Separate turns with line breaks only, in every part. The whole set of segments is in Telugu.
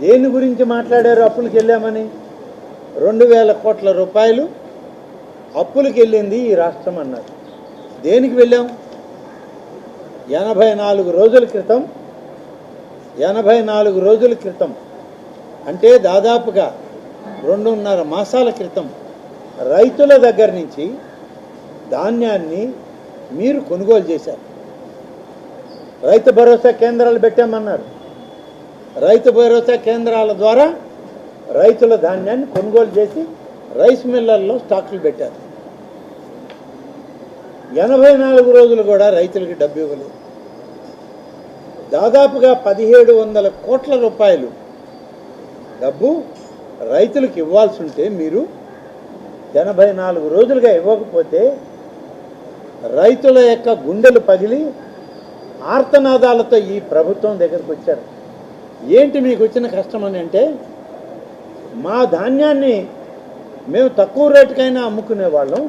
దేని గురించి మాట్లాడారు అప్పులకి వెళ్ళామని? రెండు వేల కోట్ల రూపాయలు అప్పులకి వెళ్ళింది ఈ రాష్ట్రం అన్నారు. దేనికి వెళ్ళాం? ఎనభై నాలుగు రోజుల క్రితం ఎనభై నాలుగు రోజుల క్రితం అంటే దాదాపుగా రెండున్నర మాసాల క్రితం రైతుల దగ్గర నుంచి ధాన్యాన్ని మీరు కొనుగోలు చేశారు. రైతు భరోసా కేంద్రాలు పెట్టామన్నారు. రైతు భరోసా కేంద్రాల ద్వారా రైతుల ధాన్యాన్ని కొనుగోలు చేసి రైస్ మిల్లర్లో స్టాకులు పెట్టారు. ఎనభై నాలుగు రోజులు కూడా రైతులకి డబ్బు ఇవ్వలేదు. దాదాపుగా పదిహేడు వందల కోట్ల రూపాయలు డబ్బు రైతులకు ఇవ్వాల్సి ఉంటే మీరు ఎనభై నాలుగు రోజులుగా ఇవ్వకపోతే రైతుల యొక్క గుండెలు పగిలి ఆర్తనాదాలతో ఈ ప్రభుత్వం దగ్గరకు వచ్చారు. ఏంటి మీకు వచ్చిన కష్టం అని అంటే మా ధాన్యాన్ని మేము తక్కువ రేటుకైనా అమ్ముకునే వాళ్ళం.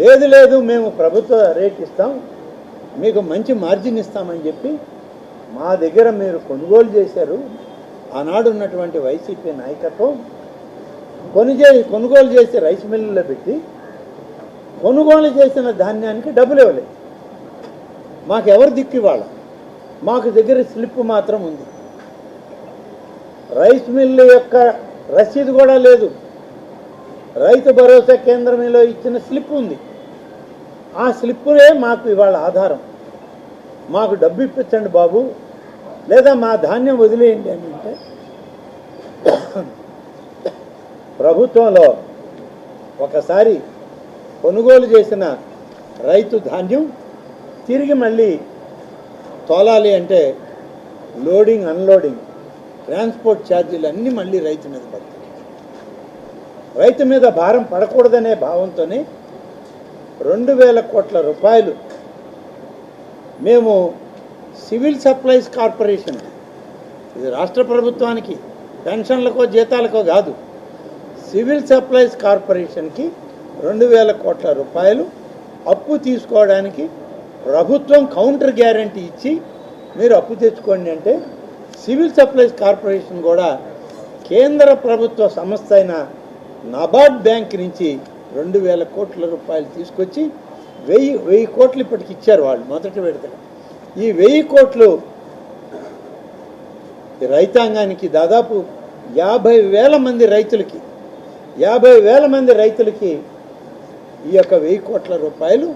లేదు లేదు మేము ప్రభుత్వ రేట్ ఇస్తాం. మీకు మంచి మార్జిన్ ఇస్తామని చెప్పి మా దగ్గర మీరు కొనుగోలు చేశారు. ఆనాడు ఉన్నటువంటి వైసీపీ నాయకత్వం కొనుగే కొనుగోలు చేసి రైస్ మిల్లులో పెట్టి కొనుగోలు చేసిన ధాన్యానికి డబ్బులు ఇవ్వలేదు. మాకు ఎవరు దిక్కు ఇవాళ మాకు దగ్గర స్లిప్ మాత్రం ఉంది. రైస్ మిల్లు యొక్క రసీదు కూడా లేదు. రైతు భరోసా కేంద్రంలో ఇచ్చిన స్లిప్ ఉంది. ఆ స్లిప్పునే మాకు ఇవాళ ఆధారం. మాకు డబ్బు ఇప్పించండి బాబు. లేదా మా ధాన్యం వదిలేయండి అని అంటే ప్రభుత్వంలో ఒకసారి కొనుగోలు చేసిన రైతు ధాన్యం తిరిగి మళ్ళీ తోలాలి అంటే లోడింగ్ అన్లోడింగ్. ట్రాన్స్పోర్ట్ ఛార్జీలు అన్నీ మళ్ళీ రైతు మీద పడతాయి. రైతు మీద భారం పడకూడదనే భావంతోనే రెండు వేల కోట్ల రూపాయలు మేము సివిల్ సప్లైస్ కార్పొరేషన్ ఇది రాష్ట్ర ప్రభుత్వానికి పెన్షన్లకో జీతాలకో కాదు సివిల్ సప్లైస్ కార్పొరేషన్కి రెండు వేల కోట్ల రూపాయలు అప్పు తీసుకోవడానికి ప్రభుత్వం కౌంటర్ గ్యారంటీ ఇచ్చి మీరు అప్పు తెచ్చుకోండి అంటే సివిల్ సప్లైస్ కార్పొరేషన్ కూడా కేంద్ర ప్రభుత్వ సంస్థ అయిన నబార్డ్ బ్యాంక్ నుంచి రెండు వేల కోట్ల రూపాయలు తీసుకొచ్చి వెయ్యి వెయ్యి కోట్లు ఇప్పటికి ఇచ్చారు వాళ్ళు మొదటి విడతగా. ఈ వెయ్యి కోట్లు రైతాంగానికి దాదాపు యాభై వేల మంది రైతులకి యాభై వేల మంది రైతులకి ఈ యొక్క వెయ్యి కోట్ల రూపాయలు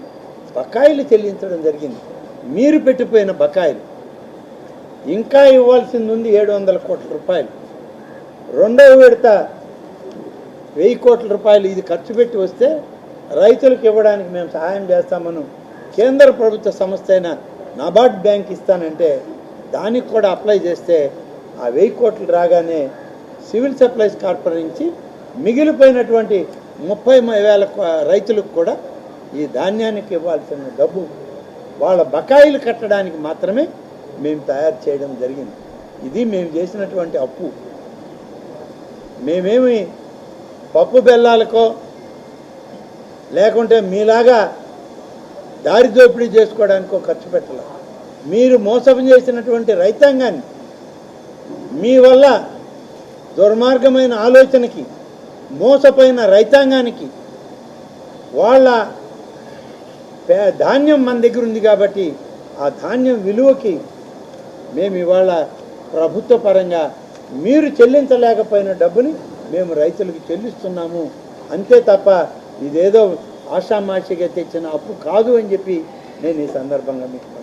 బకాయిలు చెల్లించడం జరిగింది. మీరు పెట్టిపోయిన బకాయిలు. ఇంకా ఇవ్వాల్సింది ఉంది ఏడు వందల కోట్ల రూపాయలు. రెండవ విడత వెయ్యి కోట్ల రూపాయలు ఇది ఖర్చు పెట్టి వస్తే రైతులకు ఇవ్వడానికి మేము సహాయం చేస్తామను కేంద్ర ప్రభుత్వ సంస్థ అయిన నాబార్డ్ బ్యాంక్ ఇస్తానంటే దానికి కూడా అప్లై చేస్తే ఆ వెయ్యి కోట్లు రాగానే సివిల్ సప్లైస్ కార్పొరేషన్ నుంచి మిగిలిపోయినటువంటి ముప్పై వేల రైతులకు కూడా ఈ ధాన్యానికి ఇవ్వాల్సిన డబ్బు వాళ్ళ బకాయిలు కట్టడానికి మాత్రమే మేము తయారు చేయడం జరిగింది. ఇది మేము చేసినటువంటి అప్పు. మేమేమి పప్పు బెల్లాలకో లేకుంటే మీలాగా దారి దోపిడీ చేసుకోవడానికో ఖర్చు పెట్టాలి. మీరు మోసం చేసినటువంటి రైతాంగాన్ని మీ వల్ల దుర్మార్గమైన ఆలోచనకి మోసపోయిన రైతాంగానికి వాళ్ళ పే- ధాన్యం మన దగ్గర ఉంది కాబట్టి ఆ ధాన్యం విలువకి మేము ఇవాళ ప్రభుత్వ పరంగా మీరు చెల్లించలేకపోయిన డబ్బుని మేము రైతులకు చెల్లిస్తున్నాము. అంతే తప్ప ఇదేదో ఆషామాషిగా తెచ్చిన అప్పు కాదు అని చెప్పి నేను ఈ సందర్భంగా మీకు